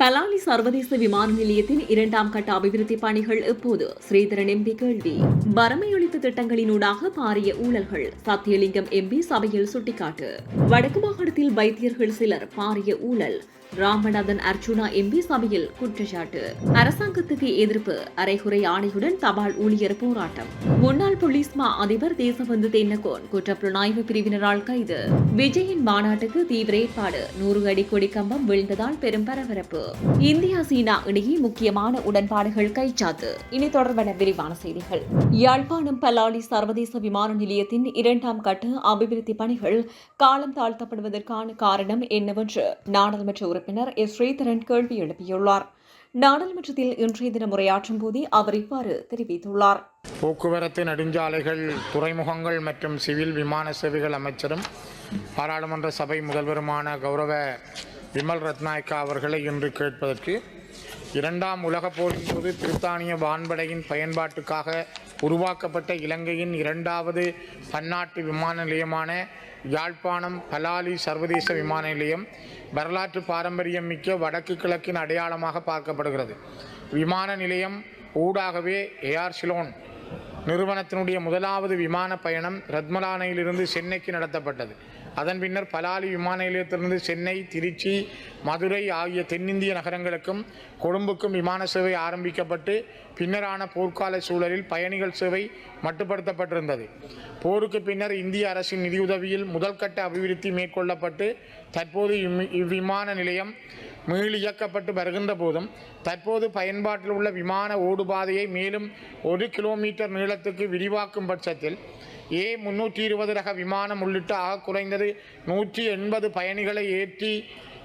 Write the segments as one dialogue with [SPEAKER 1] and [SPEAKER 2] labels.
[SPEAKER 1] பலாலி சர்வதேச விமான நிலையத்தின் இரண்டாம் கட்ட அபிவிருத்தி பணிகள் இப்போது. ஸ்ரீதரன் எம்பி கேள்வி. வறுமையொழிப்பு திட்டங்களினூடாக பாரிய ஊழல்கள். சத்தியலிங்கம் எம்பி சபையில் சுட்டிக்காட்டு. வடக்கு மாகாணத்தில் வைத்தியர்கள் சிலர் பாரிய ஊழல். ராமநாதன் அர்ஜுனா எம்பி சபையில் குற்றச்சாட்டு. அரசாங்கத்துக்கு எதிர்ப்பு. அரைகுறை ஆணையுடன் தபால் ஊழியர் போராட்டம். முன்னாள் போலீஸ் மா அதிபர் தேசபந்து தென்னகோன் குற்றப்புலனாய்வு பிரிவினரால் கைது. விஜயின் மாநாட்டுக்கு தீவிர ஏற்பாடு. நூறு அடி கொடி கம்பம் விழுந்ததால் பெரும் பரபரப்பு. இந்தியா சீனா இடையே முக்கியமான உடன்பாடுகள் கைச்சாத்து. இனி தொடர்பான விரிவான செய்திகள். யாழ்ப்பாணம் பல்லாளி சர்வதேச விமான நிலையத்தின் இரண்டாம் கட்ட அபிவிருத்தி பணிகள் காலம் தாழ்த்தப்படுவதற்கான காரணம் என்னவென்று நாடாளுமன்ற உறுப்பினர் எஸ் ஸ்ரீதரன் கேள்வி எழுப்பியுள்ளார். நாடாளுமன்றத்தில் இன்றைய தினம் உரையாற்றும் போதே அவர் இவ்வாறு தெரிவித்துள்ளார்.
[SPEAKER 2] போக்குவரத்து நெடுஞ்சாலைகள் துறைமுகங்கள் மற்றும் சிவில் விமான சேவைகள் அமைச்சரும் பாராளுமன்ற சபை முதல்வருமான கௌரவ விமல் ரத்நாயக்கா அவர்களை இன்று கேட்பதற்கு இரண்டாம் உலகப் போரின் போது பிரித்தானிய வான்படையின் பயன்பாட்டுக்காக உருவாக்கப்பட்ட இலங்கையின் இரண்டாவது பன்னாட்டு விமான நிலையமான யாழ்ப்பாணம் பலாலி சர்வதேச விமான நிலையம் வரலாற்று பாரம்பரியம் மிக்க வடக்கு கிழக்கின் அடையாளமாக பார்க்கப்படுகிறது. விமான நிலையம் ஊடாகவே ஏஆர் சிலோன் நிறுவனத்தினுடைய முதலாவது விமான பயணம் ரத்மலானையிலிருந்து சென்னைக்கு நடத்தப்பட்டது. அதன் பின்னர் பலாலி விமான நிலையத்திலிருந்து சென்னை திருச்சி மதுரை ஆகிய தென்னிந்திய நகரங்களுக்கும் கொழும்புக்கும் விமான சேவை ஆரம்பிக்கப்பட்டு பின்னரான போர்க்கால சூழலில் பயணிகள் சேவை மட்டுப்படுத்தப்பட்டிருந்தது. போருக்கு பின்னர் இந்திய அரசின் நிதியுதவியில் முதல்கட்ட அபிவிருத்தி மேற்கொள்ளப்பட்டு தற்போது இவ்விமான நிலையம் மீளியக்கப்பட்டு வருகின்ற போதும் தற்போது பயன்பாட்டில் உள்ள விமான ஓடுபாதையை மேலும் ஒரு கிலோமீட்டர் நீளத்துக்கு விரிவாக்கும் பட்சத்தில் ஏ முன்னூற்றி இருபது ரக விமானம் உள்ளிட்ட ஆக குறைந்தது நூற்றி எண்பது பயணிகளை ஏற்றி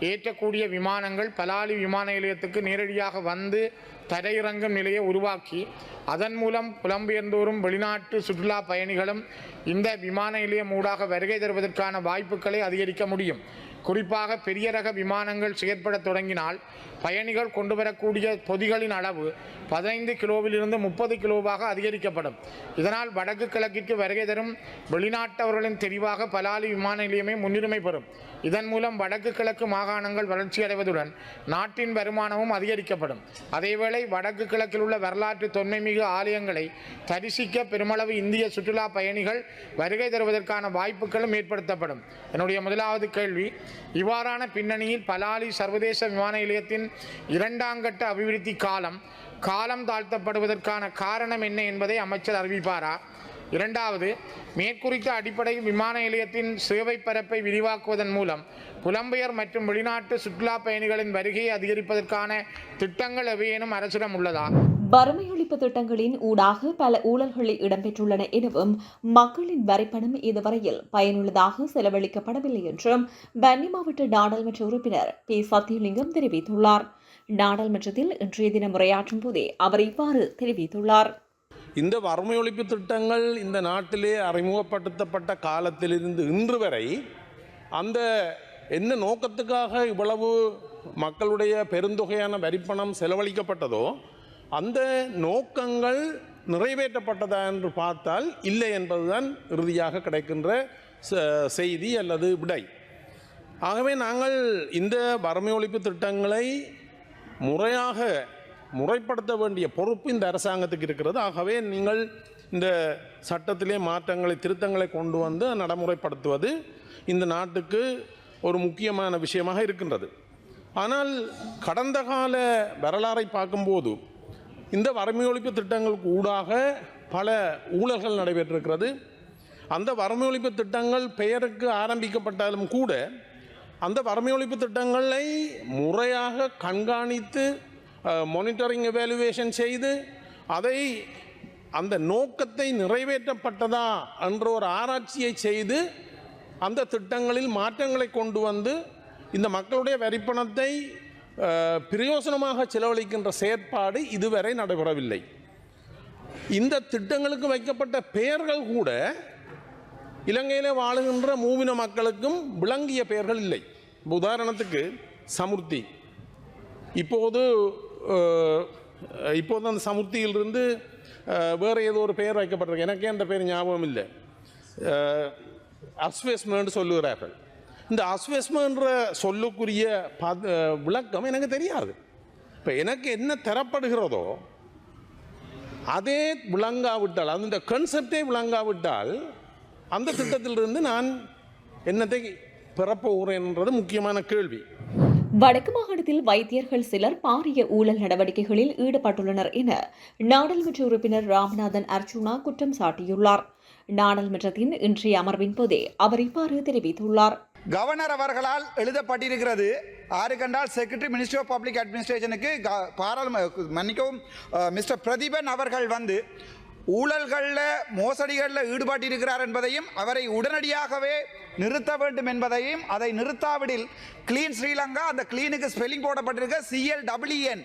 [SPEAKER 2] ஏற்றக்கூடிய விமானங்கள் பலாலி விமான நிலையத்துக்கு நேரடியாக வந்து தரையிறங்கும் நிலையை உருவாக்கி அதன் மூலம் புலம்பெயர்ந்தோறும் வெளிநாட்டு சுற்றுலா பயணிகளும் இந்த விமான நிலையம் ஊடாக வருகை தருவதற்கான வாய்ப்புகளை அதிகரிக்க முடியும். குறிப்பாக பெரிய ரக விமானங்கள் செயற்பட தொடங்கினால் பயணிகள் கொண்டு வரக்கூடிய பொதிகளின் அளவு பதினைந்து கிலோவிலிருந்து முப்பது கிலோவாக அதிகரிக்கப்படும். இதனால் வடக்கு கிழக்கிற்கு வருகை தரும் வெளிநாட்டவர்களின் தெரிவாக பலாலி விமான நிலையமே முன்னுரிமை பெறும். இதன் மூலம் வடக்கு கிழக்கு மாகாணங்கள் வளர்ச்சியடைவதுடன் நாட்டின் வருமானமும் அதிகரிக்கப்படும். அதேவேளை வடக்கு கிழக்கில் உள்ள வரலாற்று தொன்மைமிகு ஆலயங்களை தரிசிக்க பெருமளவு இந்திய சுற்றுலா பயணிகள் வருகை தருவதற்கான வாய்ப்புகளும் ஏற்படுத்தப்படும். என்னுடைய முதலாவது கேள்வி இவ்வாறான பின்னணியில் பலாலி சர்வதேச விமான நிலையத்தின் இரண்டாம் கட்ட அபிவிருத்தி காலம் காலம் தாழ்த்தப்படுவதற்கான காரணம் என்ன என்பதை அமைச்சர் அறிவிப்பாரா? இரண்டாவது மேற்குறித்த அடிப்படையில் விமான நிலையத்தின் சேவை பரப்பை விரிவாக்குவதன் மூலம் புலம்பெயர் மற்றும் வெளிநாட்டு சுற்றுலா பயணிகளின் வருகையை அதிகரிப்பதற்கான திட்டங்கள் எவையேனும் அரசிடம் உள்ளதா?
[SPEAKER 1] வறுமையொழிப்பு திட்டங்களின் ஊடாக பல ஊழல்களில் இடம்பெற்றுள்ளன எனவும் மக்களின் வரிப்பணம் இதுவரையில் பயனுள்ளதாக செலவழிக்கப்படவில்லை என்றும் வன்னி மாவட்ட நாடாளுமன்ற உறுப்பினர் பி. சத்தியலிங்கம் தெரிவித்துள்ளார். நாடாளுமன்றத்தில் இன்றைய தினம் உரையாற்றும் போதே அவர் இவ்வாறு தெரிவித்துள்ளார்.
[SPEAKER 3] இந்த வறுமை ஒழிப்பு திட்டங்கள் இந்த நாட்டிலே அறிமுகப்படுத்தப்பட்ட காலத்திலிருந்து இன்று வரை அந்த என்ன நோக்கத்துக்காக இவ்வளவு மக்களுடைய பெருந்தொகையான வரிப்பணம் செலவழிக்கப்பட்டதோ அந்த நோக்கங்கள் நிறைவேற்றப்பட்டதா என்று பார்த்தால் இல்லை என்பதுதான் இறுதியாக கிடைக்கின்ற ச- செய்தி அல்லது விடை. ஆகவே நாங்கள் இந்த வறுமை ஒழிப்பு திட்டங்களை முறையாக முறைப்படுத்த வேண்டிய பொறுப்பு இந்த அரசாங்கத்துக்கு இருக்கிறது. ஆகவே நீங்கள் இந்த சட்டத்திலே மாற்றங்களை திருத்தங்களை கொண்டு வந்து நடைமுறைப்படுத்துவது இந்த நாட்டுக்கு ஒரு முக்கியமான விஷயமாக இருக்கின்றது. ஆனால் கடந்த கால வரலாறை பார்க்கும்போது இந்த வறுமை ஒழிப்பு திட்டங்கள் ஊடாக பல ஊழல்கள் நடைபெற்றிருக்கிறது. அந்த வறுமை ஒழிப்பு திட்டங்கள் பெயருக்கு ஆரம்பிக்கப்பட்டாலும் கூட அந்த வறுமை ஒழிப்பு திட்டங்களை முறையாக கண்காணித்து மானிட்டரிங் எவாலுவேஷன் செய்து அதை அந்த நோக்கத்தை நிறைவேற்றப்பட்டதா என்ற ஒரு ஆராய்ச்சியை செய்து அந்த திட்டங்களில் மாற்றங்களை கொண்டு வந்து இந்த மக்களுடைய வரிப்பணத்தை பிரயோசனமாக செலவழிக்கின்ற செயற்பாடு இதுவரை நடைபெறவில்லை. இந்த திட்டங்களுக்கு வைக்கப்பட்ட பெயர்கள் கூட இலங்கையில் வாழுகின்ற மூவின மக்களுக்கும் விளங்கிய பெயர்கள் இல்லை. உதாரணத்துக்கு சமுர்த்தி. இப்போது இப்போது அந்த சமுர்த்தியிலிருந்து வேறு ஏதோ ஒரு பெயர் வைக்கப்பட்டிருக்கு. எனக்கே அந்த பெயர் ஞாபகம் இல்லை அஸ்வேஸ்மெண்ட் சொல்லுகிறார்கள். இந்த அஸ்வஸ்மன்ற சொல்லுக்குரிய விளக்கம் எனக்கு தெரியாது. இப்போ எனக்கு என்ன தரப்படுகிறதோ அதே விளங்காவிட்டால் அந்த கன்செப்டே விளங்காவிட்டால் அந்த திட்டத்திலிருந்து நான் என்னத்தை பெறப்போகிறேன்ன்றது முக்கியமான கேள்வி.
[SPEAKER 1] வடக்கு மாகாணத்தில் வைத்தியர்கள் சிலர் பாரிய ஊழல் நடவடிக்கைகளில் ஈடுபட்டுள்ளனர் என நாடாளுமன்ற உறுப்பினர் ராமநாதன் அர்ஜுனா குற்றம் சாட்டியுள்ளார். நாடாளுமன்றத்தின் இன்றைய அமர்வின் போதே அவர் இவ்வாறு தெரிவித்துள்ளார்.
[SPEAKER 4] கவர்னர் அவர்களால் எழுதப்பட்டிருக்கிறது. ஆறு கண்டால் செக்ரட்டரி மினிஸ்ட்ரி ஆஃப் பப்ளிக் அட்மினிஸ்ட்ரேஷனுக்கு க- பாராளும மன்னிக்கவும் மிஸ்டர் பிரதீபன் அவர்கள் வந்து ஊழல்களில் மோசடிகளில் ஈடுபட்டிருக்கிறார் என்பதையும் அவரை உடனடியாகவே நிறுத்த வேண்டும் என்பதையும் அதை நிறுத்தாவிடில் கிளீன் ஸ்ரீலங்கா அந்த கிளீனுக்கு spelling போடப்பட்டிருக்க C L W N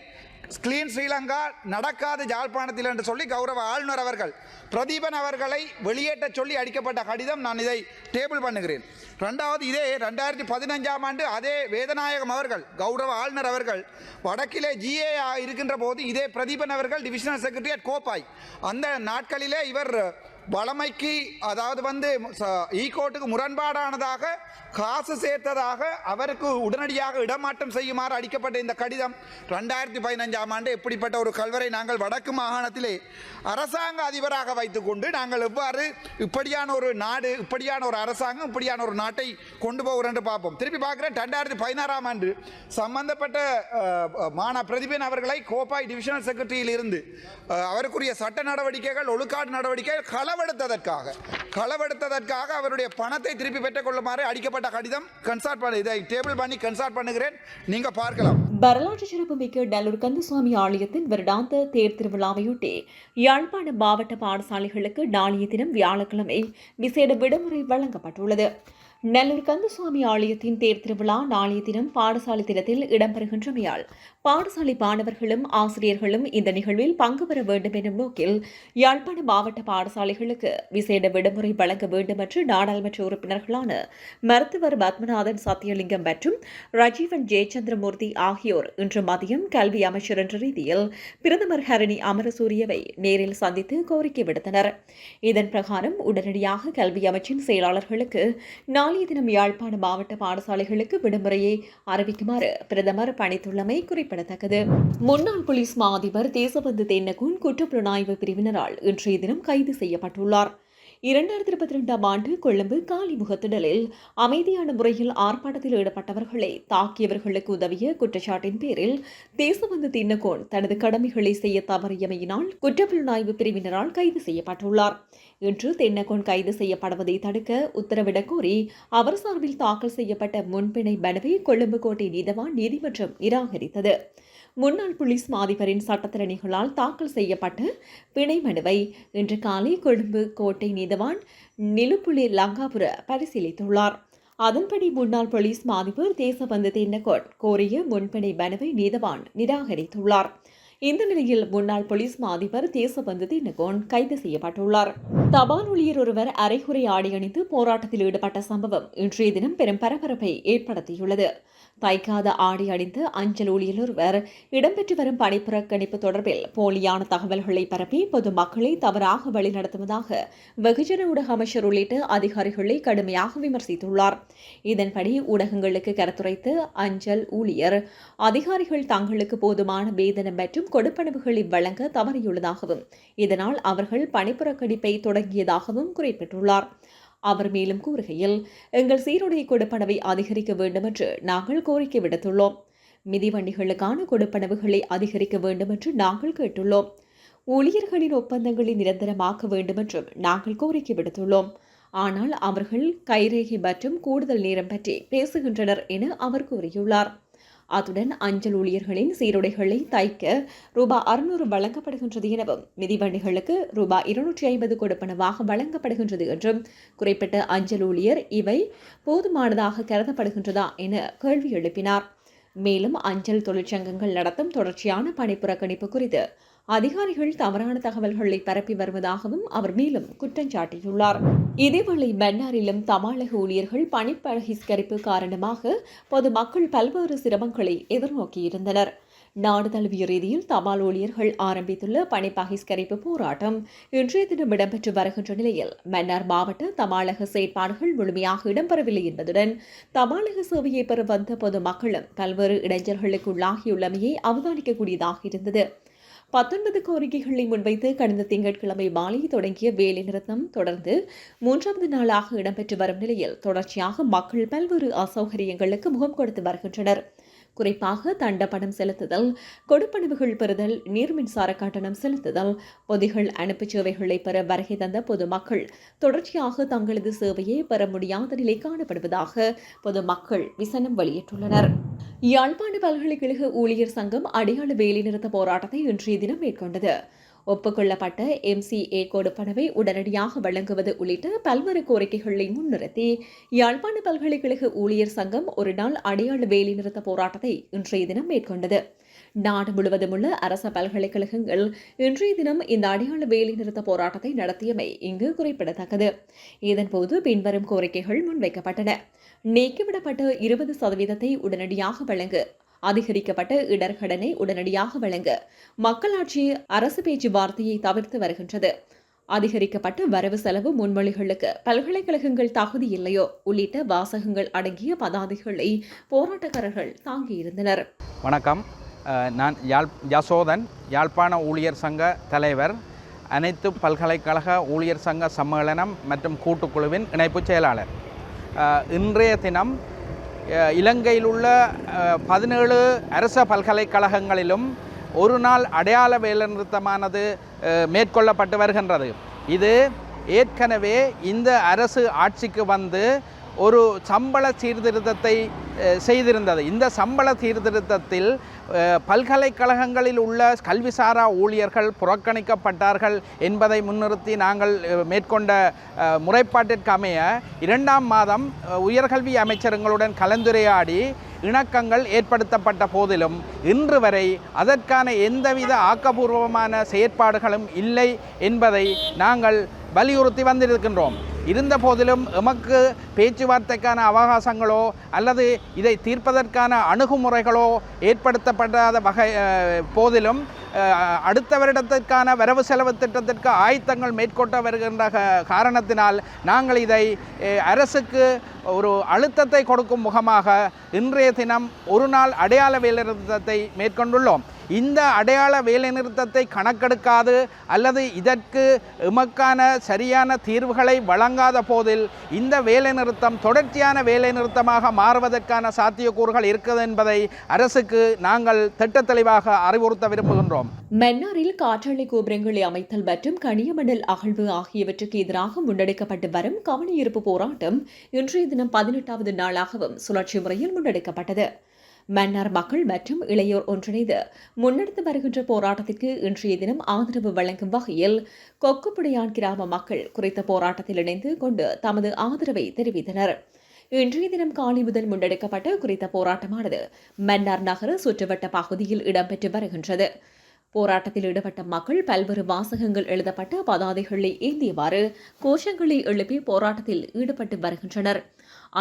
[SPEAKER 4] clean Sri Lanka நடக்காத ஜாழ்ப்பாணத்தில் என்று சொல்லி கௌரவ ஆளுநர் அவர்கள் பிரதீபன் அவர்களை வெளியேற்றச் சொல்லி அடிக்கப்பட்ட கடிதம் நான் இதை டேபிள் பண்ணுகிறேன். ரெண்டாவது இதே ரெண்டாயிரத்தி பதினஞ்சாம் ஆண்டு அதே வேதநாயகம் அவர்கள் கௌரவ ஆளுநர் அவர்கள் வடக்கிலே ஜிஏ இருக்கின்ற போது இதே பிரதீபன் அவர்கள் டிவிஷனல் செக்ரட்டரி அட் கோப்பாய். அந்த நாட்களிலே இவர் வளமைக்கு அதாவது வந்து ஈகோட்டுக்கு முரண்பாடானதாக காசு சேர்த்ததாக அவருக்கு உடனடியாக இடமாற்றம் செய்யுமாறு அளிக்கப்பட்ட இந்த கடிதம் ரெண்டாயிரத்தி பதினஞ்சாம் ஆண்டு எப்படிப்பட்ட ஒரு கல்வரை நாங்கள் வடக்கு மாகாணத்திலே அரசாங்க அதிபராக வைத்துக்கொண்டு நாங்கள் எவ்வாறு இப்படியான ஒரு நாடு இப்படியான ஒரு அரசாங்கம் இப்படியான ஒரு நாட்டை கொண்டு போகிறோம் என்று பார்ப்போம். திருப்பி பார்க்குறேன் ரெண்டாயிரத்தி பதினாறாம் ஆண்டு சம்பந்தப்பட்ட அஹ், மானா பிரதிபன் அவர்களை கோப்பாய் டிவிஷனல் செக்ரட்டரியில் இருந்து அவருக்குரிய சட்ட நடவடிக்கைகள் ஒழுக்காடு நடவடிக்கைகள் களவெடுத்ததற்காக களவெடுத்ததற்காக அவருடைய பணத்தை திருப்பி பெற்றுக் கொள்ளுமாறு அடிக்கப்பட்ட கடிதம் கன்சல்ட் பண்ணி இதை டேபிள் பண்ணி கன்சல்ட் பண்ணுகிறேன். நீங்கள் பார்க்கலாம்.
[SPEAKER 1] வரலாற்று சிறப்புமிக்க நல்லூர் கந்தசுவாமி ஆலயத்தின் வருடாந்த தேர் திருவிழாவையொட்டி யாழ்ப்பாண மாவட்ட பாடசாலைகளுக்கு நாளைய தினம் வியாழக்கிழமை விசேட விடுமுறை வழங்கப்பட்டுள்ளது. நல்லூர் கந்தசுவாமி ஆலயத்தின் தேர் திருவிழா நாளைய தினம் பாடசாலை தினத்தில் இடம்பெறுகின்றமையால் பாடசாலை மாணவர்களும் ஆசிரியர்களும் இந்த நிகழ்வில் பங்கு பெற வேண்டும் எனும் நோக்கில் யாழ்ப்பாண மாவட்ட பாடசாலைகளுக்கு விசேட விடுமுறை வழங்க வேண்டும் என்று நாடாளுமன்ற உறுப்பினர்களான மருத்துவர் பத்மநாதன் சத்தியலிங்கம் மற்றும் ரஜீவன் ஜெயச்சந்திரமூர்த்தி ஆகியோர் இன்று மதியம் கல்வி அமைச்சர் என்ற ரீதியில் பிரதமர் ஹரணி அமரசூரியவை நேரில் சந்தித்து கோரிக்கை விடுத்தனர். இதன் பிரகாரம் உடனடியாக கல்வி அமைச்சின் செயலாளர்களுக்கு நாளைய தினம் யாழ்ப்பாண மாவட்ட பாடசாலைகளுக்கு விடுமுறையை அறிவிக்குமாறு பிரதமர் பணித்துள்ளமை குறிப்பிடத்தக்கது. முன்னாள் போலீஸ் மா அதிபர் தேசபந்து தென்னகுன் குற்றப்புலனாய்வு பிரிவினரால் இன்றைய தினம் கைது செய்யப்பட்டுள்ளார். இரண்டாயிரத்தி இருபத்தி ரெண்டாம் ஆண்டு கொழும்பு காலிமுகத்திடலில் அமைதியான முறையில் ஆர்ப்பாட்டத்தில் ஈடுபட்டவர்களை தாக்கியவர்களுக்கு உதவிய குற்றச்சாட்டின் பேரில் தேசபந்து தின்னகோன் தனது கடமைகளை செய்ய தவறியமையினால் குற்றப்புலனாய்வு பிரிவினரால் கைது செய்யப்பட்டுள்ளார். இன்று தென்னகோன் கைது செய்யப்படுவதை தடுக்க உத்தரவிடக் கோரி அவர் சார்பில் தாக்கல் செய்யப்பட்ட முன்பிணை மனுவை கொழும்பு கோட்டை நீதவான் நீதிமன்றம் நிராகரித்தது. முன்னாள் போலீஸ் மாதிபரின் சட்டத்திறனிகளால் தாக்கல் செய்யப்பட்ட பிணை மனுவை இன்று காலை கொழும்பு கோட்டை நீதவான் நிலுப்புலி லங்காபுர பரிசீலித்துள்ளார். அதன்படி முன்னாள் போலீஸ் மாதிபர் தேசபந்து தென்னகோன் கோரிய முன்பிணை மனுவை நீதவான் நிராகரித்துள்ளார். இந்த நிலையில் முன்னாள் போலீஸ் மாதிபர் தேசபந்து தினகோன் கைது செய்யப்பட்டுள்ளார். தபால் ஊழியர் ஒருவர் அரைகுறை ஆடை அணிந்து போராட்டத்தில் ஈடுபட்ட சம்பவம் இன்றைய தினம் பெரும் பரபரப்பை ஏற்படுத்தியுள்ளது. தைக்காத ஆடை அணிந்து அஞ்சல் ஊழியர் ஒருவர் இடம்பெற்று வரும் பணிப்புறக்கணிப்பு தொடர்பில் போலியான தகவல்களை பரப்பி பொதுமக்களை தவறாக வழிநடத்துவதாக வெகுஜன ஊடக அமைச்சர் உள்ளிட்ட அதிகாரிகளை கடுமையாக விமர்சித்துள்ளார். இதன்படி ஊடகங்களுக்கு கருத்துரைத்து அஞ்சல் ஊழியர் அதிகாரிகள் தங்களுக்கு போதுமான வேதனம் மற்றும் கொடுப்பனவுகளை வழங்க தவறியுள்ளதாகவும் இதனால் அவர்கள் பணிப்புறக்கணிப்பை தொடங்கியதாகவும் குறிப்பிட்டுள்ளார். அவர் மேலும் கூறுகையில் எங்கள் சீருடை கொடுப்பனவை அதிகரிக்க வேண்டும் என்று நாங்கள் கோரிக்கை விடுத்துள்ளோம். மிதிவண்டிகளுக்கான கொடுப்பனவுகளை அதிகரிக்க வேண்டும் என்று நாங்கள் கேட்டுள்ளோம். ஊழியர்களின் ஒப்பந்தங்களை நிரந்தரமாக்க வேண்டும் என்றும் நாங்கள் கோரிக்கை விடுத்துள்ளோம். ஆனால் அவர்கள் கைரேகை மற்றும் கூடுதல் நேரம் பற்றி பேசுகின்றனர் என அவர் கூறியுள்ளார். அத்துடன் அஞ்சல் ஊழியர்களின் சீருடைகளை தைக்க ரூபாய் அறுநூறு வழங்கப்படுகின்றது எனவும் மிதிவண்டிகளுக்கு ரூபாய் இருநூற்றி ஐம்பது கொடுப்பனவாக வழங்கப்படுகின்றது என்றும் குறிப்பிட்ட அஞ்சல் ஊழியர் இவை போதுமானதாக கருதப்படுகின்றதா என கேள்வி எழுப்பினார். மேலும் அஞ்சல் தொழிற்சங்கங்கள் நடத்தும் தொடர்ச்சியான பணிப்புறக்கணிப்பு குறித்து அதிகாரிகள் தவறான தகவல்களை பரப்பி வருவதாகவும் அவர் மேலும் குற்றம் சாட்டியுள்ளார். இதேவேளை பன்னாரிலும் தமாழக ஊழியர்கள் பணிப்பகிஷ்கரிப்பு காரணமாக பொதுமக்கள் பல்வேறு சிரமங்களை எதிர்நோக்கியிருந்தனர். நாடு தழுவிய ரீதியில் தபால் ஊழியர்கள் ஆரம்பித்துள்ள பணி பகிஷ்கரிப்பு போராட்டம் இன்றைய தினம் இடம்பெற்று வருகின்ற நிலையில் மன்னார் மாவட்ட தபாலக செயற்பாடுகள் முழுமையாக இடம்பெறவில்லை என்பதுடன் தபாலக சேவையை பெற வந்த பொதுமக்களும் பல்வேறு இடைஞ்சல்களுக்கு உள்ளாகியுள்ளமையை அவதானிக்கக்கூடியதாக இருந்தது. பத்தொன்பது கோரிக்கைகளை முன்வைத்து கடந்த திங்கட்கிழமை மாலை தொடங்கிய வேலைநிறுத்தம் தொடர்ந்து மூன்றாவது நாளாக இடம்பெற்று வரும் நிலையில் தொடர்ச்சியாக மக்கள் பல்வேறு அசௌகரியங்களுக்கு முகம் கொடுத்து வருகின்றனர். குறிப்பாக தண்டப்பணம் செலுத்துதல் கொடுப்பனவுகள் பெறுதல் நீர் மின்சார கட்டணம் செலுத்துதல் பொதிகள் அனுப்புச் சேவைகளை பெற வருகை தந்த பொதுமக்கள். தொடர்ச்சியாக தங்களது சேவையை பெற முடியாத நிலை காணப்படுவதாக பொதுமக்கள் விசனம் வெளியிட்டுள்ளனர். யாழ்ப்பாண பல்கலைக்கழக ஊழியர் சங்கம் அடையாள வேலைநிறுத்த போராட்டத்தை இன்றைய தினம் மேற்கொண்டது. ஒப்புக்கொள்ளப்பட்ட எம்சிஏ கொடுப்பனவை உடனடியாக வழங்குவது உள்ளிட்ட பல்வேறு கோரிக்கைகளை முன்னிறுத்தி யாழ்ப்பாண பல்கலைக்கழக ஊழியர் சங்கம் ஒரு நாள் அடையாள வேலைநிறுத்த போராட்டத்தை இன்றைய தினம் மேற்கொண்டது. நாடு முழுவதும் உள்ள அரச பல்கலைக்கழகங்கள் இன்றைய தினம் இந்த அடையாள வேலைநிறுத்த போராட்டத்தை நடத்தியமை இங்கு குறிப்பிடத்தக்கது. இதன்போது பின்வரும் கோரிக்கைகள் முன்வைக்கப்பட்டன. நீக்கிவிடப்பட்ட இருபது சதவீதத்தை உடனடியாக வழங்கு அதிகரிக்கப்பட்ட இடர்கடனை உடனடியாக வழங்க மக்களாட்சி அரசு பேச்சுவார்த்தையை தவிர்த்து வருகின்றது. அதிகரிக்கப்பட்ட வரவு செலவு முன்மொழிகளுக்கு பல்கலைக்கழகங்கள் தகுதி இல்லையோ உள்ளிட்ட வாசகங்கள் அடங்கிய பதாதைகளை போராட்டக்காரர்கள் தாங்கியிருந்தனர்.
[SPEAKER 5] வணக்கம். நான் யாழ் யசோதன் யாழ்ப்பாண ஊழியர் சங்க தலைவர். அனைத்து பல்கலைக்கழக ஊழியர் சங்க சம்மேளனம் மற்றும் கூட்டுக்குழுவின் இணைப்புச் செயலாளர். இன்றைய தினம் இலங்கையில் உள்ள பதினேழு அரச பல்கலைக்கழகங்களிலும் ஒரு நாள் அடையாள வேலைநிறுத்தமானது மேற்கொள்ளப்பட்டு வருகின்றது. இது ஏற்கனவே இந்த அரசு ஆட்சிக்கு வந்து ஒரு சம்பள சீர்திருத்தத்தை செய்திருந்தது. இந்த சம்பள சீர்திருத்தத்தில் பல்கலைக்கழகங்களில் உள்ள கல்விசாரா ஊழியர்கள் புறக்கணிக்கப்பட்டார்கள் என்பதை முன்னிறுத்தி நாங்கள் மேற்கொண்ட முறைப்பாட்டிற்கு அமைய இரண்டாம் மாதம் உயர்கல்வி அமைச்சருங்களுடன் கலந்துரையாடி இணக்கங்கள் ஏற்படுத்தப்பட்ட போதிலும் இன்று வரை அதற்கான எந்தவித ஆக்கபூர்வமான செயற்பாடுகளும் இல்லை என்பதை நாங்கள் வலியுறுத்தி வந்திருக்கின்றோம். இருந்த போதிலும் எமக்கு பேச்சுவார்த்தைக்கான அவகாசங்களோ அல்லது இதை தீர்ப்பதற்கான அணுகுமுறைகளோ ஏற்படுத்தப்படாத வகை போதிலும் அடுத்த வருடத்திற்கான வரவு செலவு திட்டத்திற்கு ஆயத்தங்கள் மேற்கொண்டு வருகின்ற காரணத்தினால் நாங்கள் இதை அரசுக்கு ஒரு அழுத்தத்தை கொடுக்கும் முகமாக இன்றைய தினம் ஒரு நாள் அடையாள வேலைநிறுத்தத்தை மேற்கொண்டுள்ளோம். இந்த அடையாள வேலைநிறுத்தத்தை கணக்கெடுக்காது அல்லது இதற்கு எமக்கான சரியான தீர்வுகளை வழங்காத போதில் இந்த வேலைநிறுத்தம் தொடர்ச்சியான வேலைநிறுத்தமாக மாறுவதற்கான சாத்தியக்கூறுகள் இருக்கிறது என்பதை அரசுக்கு நாங்கள் திட்ட தெளிவாக அறிவுறுத்த விரும்புகின்றோம்.
[SPEAKER 1] மன்னாரில் காற்றாலை கோபுரங்களை அமைத்தல் மற்றும் கனியமணல் அகழ்வு ஆகியவற்றுக்கு எதிராக முன்னெடுக்கப்பட்டு வரும் கவனஈர்ப்பு போராட்டம் இன்றைய தினம் பதினெட்டாவது நாளாகவும் சுழற்சி முறையில் முன்னெடுக்கப்பட்டது. மன்னார் மக்கள் மற்றும் இளையோர் ஒன்றிணைந்து முன்னெடுத்து வருகின்ற போராட்டத்திற்கு இன்றைய தினம் ஆதரவு வழங்கும் வகையில் கொக்குப்புடையான் கிராம மக்கள் குறித்த போராட்டத்தில் இணைந்து கொண்டு தமது ஆதரவை தெரிவித்தனர். இன்றைய தினம் காலை முதல் முன்னெடுக்கப்பட்ட குறித்த போராட்டமானது மன்னார் நகர சுற்றுவட்ட பகுதியில் இடம்பெற்று வருகின்றது. போராட்டத்தில் ஈடுபட்ட மக்கள் பல்வேறு வாசகங்கள் எழுதப்பட்ட பதாதைகளை ஏந்தியவாறு கோஷங்களை எழுப்பி போராட்டத்தில் ஈடுபட்டு வருகின்றனர்.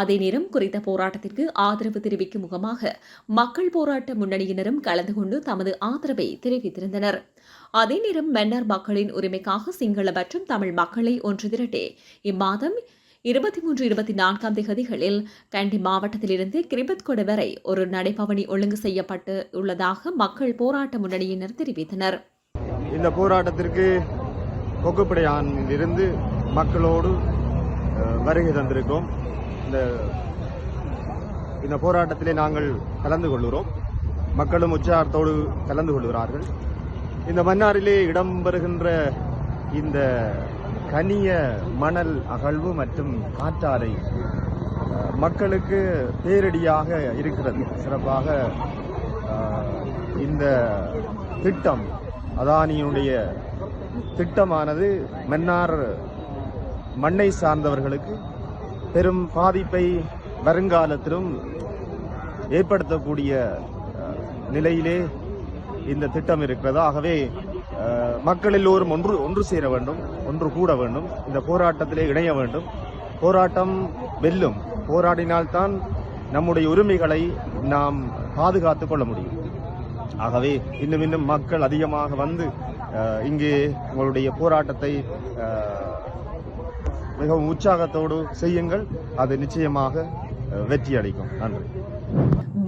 [SPEAKER 1] அதே நேரம் குறித்த போராட்டத்திற்கு ஆதரவு தெரிவிக்கும் முகமாக மக்கள் போராட்ட முன்னணியினரும் கலந்து கொண்டு தமது ஆதரவை தெரிவித்திருந்தனர். அதே நேரம் மன்னார் மக்களின் உரிமைக்காக சிங்கள மற்றும் தமிழ் மக்களை ஒன்று திரட்டி இம்மாதம் இருபத்தி மூன்று இருபத்தி நான்காம் திகதிகளில் கண்டி மாவட்டத்திலிருந்து கிரிபத்கொட வரை ஒரு நடைபவனி ஒழுங்கு செய்யப்பட்டு உள்ளதாக மக்கள் போராட்ட முன்னணியினர் தெரிவித்தனர்.
[SPEAKER 6] இந்த போராட்டத்திற்கு கொக்குப்படையானிலிருந்து மக்களோடு வருகை தந்திருக்கோம். இந்த இந்த போராட்டத்திலே நாங்கள் கலந்து கொள்கிறோம். மக்களும் உற்சாகத்தோடு கலந்து கொள்கிறார்கள். இந்த மன்னாரிலே இடம்பெறுகின்ற இந்த கனிய மணல் அகழ்வு மற்றும் காற்றாலை மக்களுக்கு பேரடியாக இருக்கிறது. சிறப்பாக இந்த திட்டம் அதானியினுடைய திட்டமானது மன்னார் மண்ணை சார்ந்தவர்களுக்கு பெரும் பாதிப்பை வருங்காலத்திலும் ஏற்படுத்தக்கூடிய நிலையிலே இந்த திட்டம் இருக்கிறது? ஆகவே மக்கள் எல்லோரும் ஒன்று ஒன்று சேர வேண்டும் ஒன்று கூட வேண்டும் இந்த போராட்டத்திலே இணைய வேண்டும். போராட்டம் வெல்லும் போராடினால்தான் நம்முடைய உரிமைகளை நாம் பாதுகாத்துக் கொள்ள முடியும். ஆகவே இன்னும் இன்னும் மக்கள் அதிகமாக வந்து இங்கே உங்களுடைய போராட்டத்தை மிகவும் உற்சாகத்தோடு செய்யுங்கள். அது நிச்சயமாக வெற்றி அளிக்கும் நன்றி.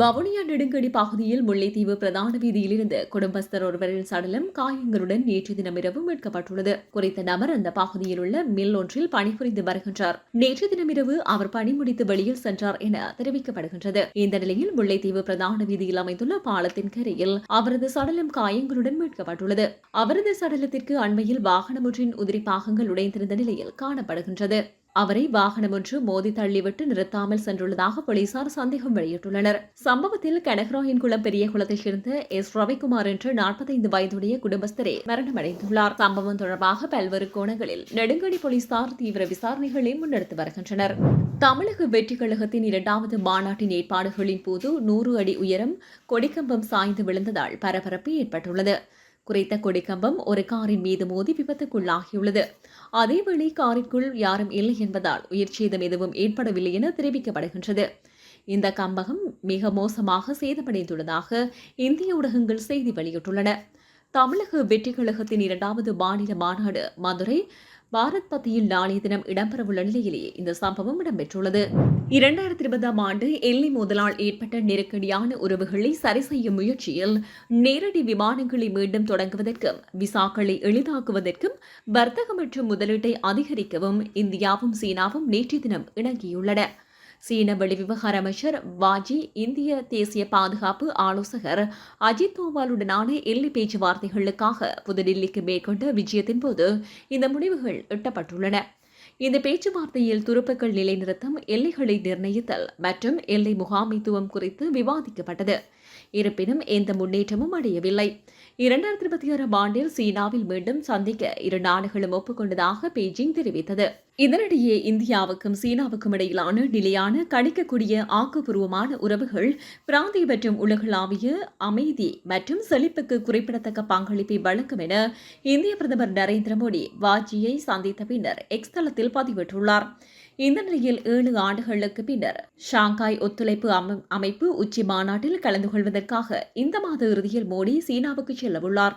[SPEAKER 1] வவுனியா நெடுங்கடி பகுதியில் முல்லைத்தீவு பிரதான வீதியிலிருந்து குடும்பஸ்தர் ஒருவரின் சடலம் காயங்களுடன் நேற்று தினம் இரவு மீட்கப்பட்டுள்ளது. குறித்த நபர் அந்த பகுதியில் உள்ள மில் ஒன்றில் பணிபுரிந்து வருகின்றார். நேற்று தினம் இரவு அவர் பணி முடித்து வெளியில் சென்றார் என தெரிவிக்கப்படுகின்றது. இந்த நிலையில் முல்லைத்தீவு பிரதான வீதியில் அமைந்துள்ள பாலத்தின் கரையில் அவரது சடலம் காயங்களுடன் மீட்கப்பட்டுள்ளது. அவரது சடலத்திற்கு அண்மையில் வாகனம் ஒன்றின் உதிரி பாகங்கள் உடைந்திருந்த நிலையில் காணப்படுகின்றது. அவரை வாகனம் ஒன்று மோதி தள்ளிவிட்டு நிறுத்தாமல் சென்றுள்ளதாக போலீசார் சந்தேகம் வெளியிட்டுள்ளனர். சம்பவத்தில் கனகராயன்குளம் பெரிய குளத்தைச் சேர்ந்த எஸ். ரவிக்குமார் என்ற நாற்பத்தைந்து வயதுடைய குடும்பஸ்தரே மரணமடைந்துள்ளார். சம்பவம் தொடர்பாக பல்வேறு கோணங்களில் நெடுங்கடி போலீசார் தீவிர விசாரணைகளை முன்னெடுத்து வருகின்றனர். தமிழக வெற்றி கழகத்தின் இரண்டாவது மாநாட்டின் ஏற்பாடுகளின் போது நூறு அடி உயரம் கொடிக்கம்பம் சாய்ந்து விழுந்ததால் பரபரப்பு ஏற்பட்டுள்ளது. குறைத்த கொடிக்கம்பம் ஒரு காரின் மீது மோதி விபத்துக்குள்ளாகியுள்ளது. அதேவேளை காரிற்குள் யாரும் இல்லை என்பதால் உயிர் சேதம் எதுவும் ஏற்படவில்லை என தெரிவிக்கப்படுகின்றது. இந்த கம்பகம் மிக மோசமாக சேதமடைந்துள்ளதாக இந்திய ஊடகங்கள் செய்தி வெளியிட்டுள்ளன. தமிழக வெற்றி கழகத்தின் இரண்டாவது மாநில மாநாடு மதுரை பாரத் பத்தியில் நாளைய தினம் இடம்பெறவுள்ள நிலையிலேயே இந்த சம்பவம் இடம்பெற்றுள்ளது. இரண்டாயிரத்தி இருபதாம் ஆண்டு எல்லை மோதலால் ஏற்பட்ட நெருக்கடியான உறவுகளை சரி செய்யும் முயற்சியில் நேரடி விமானங்களை மீண்டும் தொடங்குவதற்கும் விசாக்களை எளிதாக்குவதற்கும் வர்த்தகம் மற்றும் முதலீட்டை அதிகரிக்கவும் இந்தியாவும் சீனாவும் நேற்றைய தினம் இணங்கியுள்ளன. சீன வெளிவிவகார அமைச்சர் வாஜி இந்திய தேசிய பாதுகாப்பு ஆலோசகர் அஜித் தோவாலுடனான எல்லை பேச்சுவார்த்தைகளுக்காக புதுடில்லிக்கு மேற்கொண்ட விஜயத்தின் போது இந்த முடிவுகள் எட்டப்பட்டுள்ளன. இந்த பேச்சுவார்த்தையில் துருப்புக்கள் நிலைநிறுத்தம் எல்லைகளை நிர்ணயித்தல் மற்றும் எல்லை முகாமைத்துவம் குறித்து விவாதிக்கப்பட்டது. இருப்பினும் எந்த முன்னேற்றமும் அடையவில்லை. இரண்டாயிரத்தி இருபத்தி ஆறாம் ஆண்டில் சீனாவில் மீண்டும் சந்திக்க இரு நாடுகளும் ஒப்புக்கொண்டதாக பெய்ஜிங் தெரிவித்தது. இதனிடையே இந்தியாவுக்கும் சீனாவுக்கும் இடையிலான நிலையான கணிக்கக்கூடிய ஆக்கப்பூர்வமான உறவுகள் பிராந்திய மற்றும் உலகளாவிய அமைதி மற்றும் செழிப்புக்கு குறிப்பிடத்தக்க பங்களிப்பை வழங்கும் என இந்திய பிரதமர் நரேந்திர மோடி வாஜியை சந்தித்த பின்னர் எக்ஸ் தளத்தில் பதிவிட்டுள்ளார். இந்த நிலையில் ஏழு ஆண்டுகளுக்கு பின்னர் ஷாங்காய் ஒத்துழைப்பு அமை- அமைப்பு உச்சி மாநாட்டில் கலந்து கொள்வதற்காக இந்த மாத இறுதியில் மோடி சீனாவுக்கு செல்லவுள்ளார்.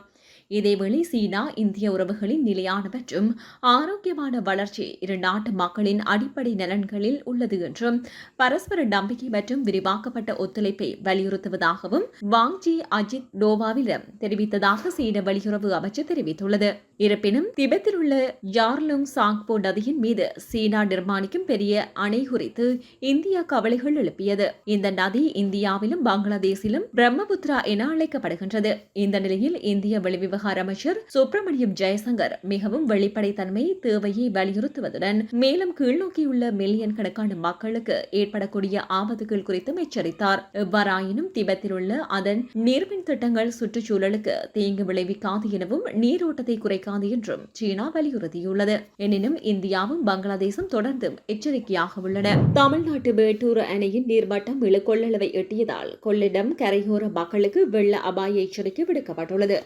[SPEAKER 1] இதேவேளை சீனா இந்திய உறவுகளின் நிலையான மற்றும் ஆரோக்கியமான வளர்ச்சி இரு நாட்டு மக்களின் அடிப்படை நலன்களில் உள்ளது என்றும் பரஸ்பர நம்பிக்கை மற்றும் விரிவாக்கப்பட்ட ஒத்துழைப்பை வலியுறுத்துவதாகவும் வாங்ஜி அஜித் டோவாவிடம் தெரிவித்ததாக சீன வெளியுறவு அமைச்சர் தெரிவித்துள்ளது. இருப்பினும் திபெத்தில் உள்ள யார்லுங் சாங்போ நதியின் மீது சீனா நிர்மாணிக்கும் பெரிய அணை குறித்து இந்தியா கவலைகள் எழுப்பியது. இந்த நதி இந்தியாவிலும் பங்களாதேசிலும் பிரம்மபுத்ரா என அழைக்கப்படுகின்றது. இந்த நிலையில் இந்திய விவகார அமைச்சர் சுப்பிரமணியம் ஜெயசங்கர் மிகவும் வெளிப்படைத்தன்மை தேவையை வலியுறுத்துவதுடன் மேலும் கீழ்நோக்கியுள்ள மில்லியன் கணக்கான மக்களுக்கு ஏற்படக்கூடிய ஆபத்துகள் குறித்தும் எச்சரித்தார். எவ்வாறாயினும் திபெத்தில் உள்ள அதன் நீர்மின் திட்டங்கள் சுற்றுச்சூழலுக்கு தீங்கு விளைவிக்காது எனவும் நீரோட்டத்தை குறைக்காது என்றும் சீனா வலியுறுத்தியுள்ளது. எனினும் இந்தியாவும் பங்களாதேசும் தொடர்ந்தும் எச்சரிக்கையாக உள்ளன. தமிழ்நாட்டு மேட்டூர் அணையின் நீர்மட்டம் இழுக்கொள்ளளவை எட்டியதால் கொள்ளிடம் கரையோர மக்களுக்கு வெள்ள அபாய எச்சரிக்கை விடுக்கப்பட்டுள்ளது.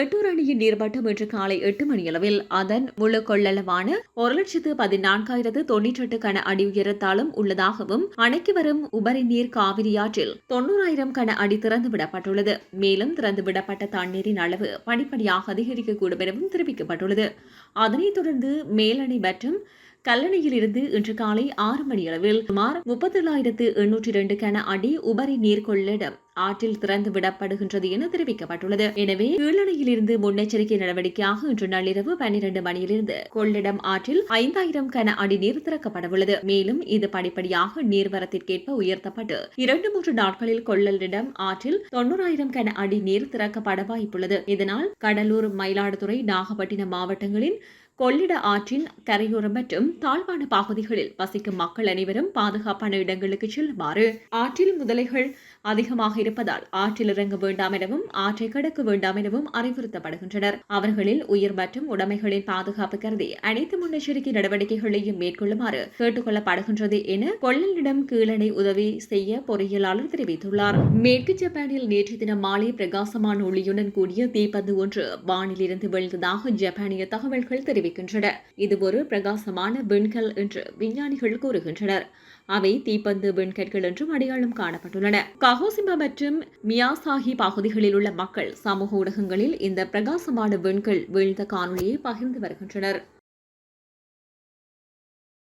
[SPEAKER 1] மேட்டூர் அணையின் நீர்மட்டம் இன்று காலை எட்டு மணியளவில். அதன் முழு கொள்ளளவான ஒரு லட்சத்து பதினான்காயிரத்து தொன்னூற்றி எட்டு கன அடி உயரத்தாலும் உள்ளதாகவும் அணைக்கு வரும் உபரி நீர் காவிரி ஆற்றில் தொண்ணூறாயிரம் கன அடி திறந்து விடப்பட்டுள்ளது மேலும் திறந்து விடப்பட்ட தண்ணீரின் அளவு படிப்படியாக அதிகரிக்கக்கூடும் எனவும் தெரிவிக்கப்பட்டுள்ளது. அதனைத் தொடர்ந்து மேலணை மற்றும் கல்லணையில் இருந்து இன்று காலை ஆறு மணியளவில் சுமார் முப்பத்தேழாயிரத்து எண்ணூற்றி இரண்டு கன அடி உபரி நீர் கொள்ளிடம் ஆற்றில் திறந்து விடப்படுகின்றது என தெரிவிக்கப்பட்டுள்ளது. எனவே கீழணையிலிருந்து முன்னெச்சரிக்கை நடவடிக்கையாக இன்று நள்ளிரவு பன்னிரண்டு மணியிலிருந்து கொள்ளிடம் ஆற்றில் ஐந்தாயிரம் கன அடி நீர் திறக்கப்படவுள்ளது. மேலும் இது படிப்படியாக நீர்வரத்திற்கேற்ப உயர்த்தப்பட்டு இரண்டு மூன்று நாட்களில் கொள்ளலிடம் ஆற்றில் தொண்ணூறாயிரம் கன அடி நீர் திறக்கப்பட வாய்ப்புள்ளது. இதனால் கடலூர் மயிலாடுதுறை நாகப்பட்டினம் மாவட்டங்களின் கொள்ளிட ஆற்றின் கரையோரம் மற்றும் தாழ்வான பகுதிகளில் வசிக்கும் மக்கள் அனைவரும் பாதுகாப்பான இடங்களுக்கு செல்லுமாறு ஆற்றில் முதலைகள் அதிகமாக இருப்பதால் ஆற்றில் இறங்க வேண்டாம் எனவும் ஆற்றை கடக்க வேண்டாம் எனவும் அறிவுறுத்தப்படுகின்றனர். அவர்களில் உயிர் மற்றும் உடைமைகளின் பாதுகாப்பு கருதி அனைத்து முன்னெச்சரிக்கை நடவடிக்கைகளையும் மேற்கொள்ளுமாறு கேட்டுக் கொள்ளப்படுகின்றது என கொள்ளலிடம் கீழணை உதவி செய்ய பொறியியலாளர் தெரிவித்துள்ளார். மேற்கு ஜப்பானில் நேற்று தினம் மாலை பிரகாசமான ஒளியுடன் கூடிய தீப்பந்து ஒன்று வானிலிருந்து விழுந்ததாக ஜப்பானிய தகவல்கள் தெரிவிக்கின்றன. இது ஒரு பிரகாசமான விண்கல் என்று விஞ்ஞானிகள் கூறுகின்றனர். அவை தீப்பந்து விண்கற்கள் என்றும் அடையாளம் காணப்பட்டுள்ளன. கஹோசிம்பா மற்றும் மியாசாஹி பகுதிகளில் உள்ள மக்கள் சமூக ஊடகங்களில் இந்த பிரகாசமான விண்கள் வீழ்ந்த காணொலியை பகிர்ந்து வருகின்றனர்.